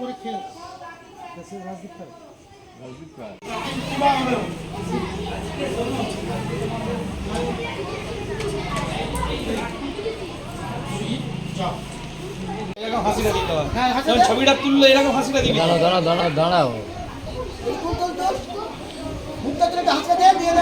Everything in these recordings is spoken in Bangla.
করে খেয়ে রাজদীপ খায় দিতে হয়। ছবিটা তুললো এরকম হাসিটা দিবি? দাঁড়াও দাঁড়াও দাঁড়াও দিয়ে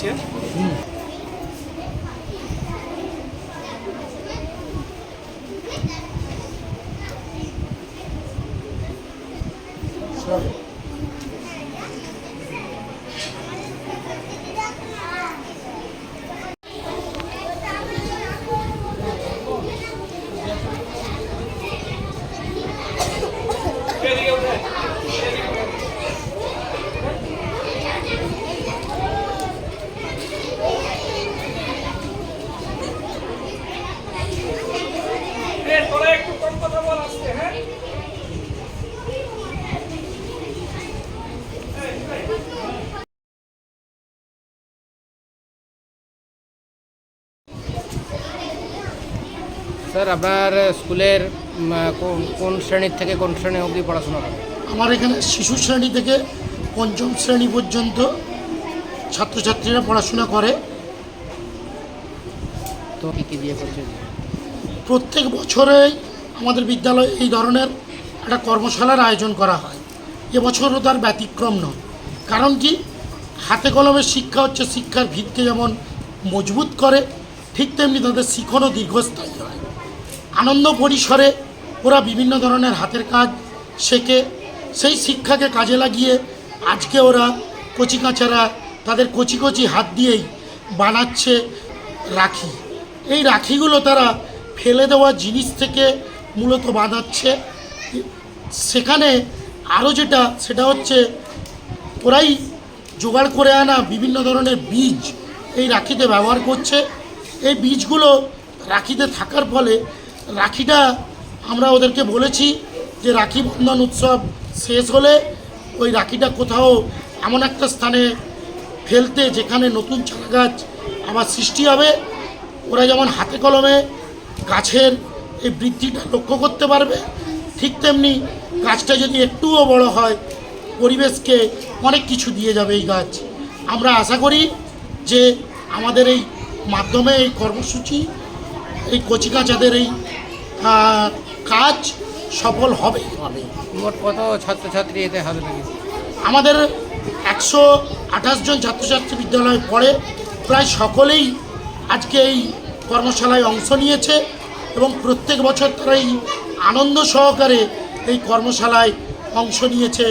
যাচ্ছে এদিকে স্যার আপনার স্কুলের কোন কোন শ্রেণির থেকে কোন শ্রেণি অবধি পড়াশোনা করে আমার এখানে শিশু শ্রেণি থেকে পঞ্চম শ্রেণি পর্যন্ত ছাত্রছাত্রীরা পড়াশোনা করে। তো কী কী দিয়ে করছে প্রত্যেক বছরেই আমাদের বিদ্যালয়ে এই ধরনের একটা কর্মশালার আয়োজন করা হয়। এবছরও তার ব্যতিক্রম নয়। কারণ কি? হাতে কলমের শিক্ষা হচ্ছে শিক্ষার ভিতকে যেমন মজবুত করে ঠিক তেমনি তাদের শিখনও দীর্ঘস্থায়ী। আনন্দ পরিসরে ওরা বিভিন্ন ধরনের হাতের কাজ শেখে, সেই শিক্ষাকে কাজে লাগিয়ে আজকে ওরা কচিকাঁচারা তাদের কচি কচি হাত দিয়েই বানাচ্ছে রাখি। এই রাখিগুলো তারা ফেলে দেওয়া জিনিস থেকে মূলত বানাচ্ছে সেখানে আরও যেটা, সেটা হচ্ছে ওরাই জোগাড় করে আনা বিভিন্ন ধরনের বীজ এই রাখিতে ব্যবহার করছে। এই বীজগুলো রাখিতে থাকার ফলে রাখিটা আমরা ওদেরকে বলেছি যে রাখি বন্ধন উৎসব শেষ হলে ওই রাখিটা কোথাও এমন একটা স্থানে ফেলতে যেখানে নতুন চারা গাছ আবার সৃষ্টি হবে। ওরা যেমন হাতে কলমে গাছের এই বৃদ্ধিটা লক্ষ্য করতে পারবে, ঠিক তেমনি গাছটা যদি একটুও বড় হয়, পরিবেশকে অনেক কিছু দিয়ে যাবে এই গাছ। আমরা আশা করি যে আমাদের এই মাধ্যমে এই কর্মসূচি, এই কচিকাচাদের এই কাজ সফল হবে। হবে। মোট কত ছাত্রছাত্রী এতে হাতে লেগেছে আমাদের একশো আঠাশ জন ছাত্রছাত্রী বিদ্যালয়ে পড়ে। প্রায় সকলেই আজকে এই কর্মশালায় অংশ নিয়েছে এবং প্রত্যেক বছর তারা এই আনন্দ সহকারে এই কর্মশালায় অংশ নিয়েছে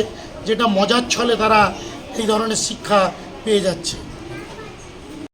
যেটা মজার ছলে তারা এই ধরনের শিক্ষা পেয়ে যাচ্ছে।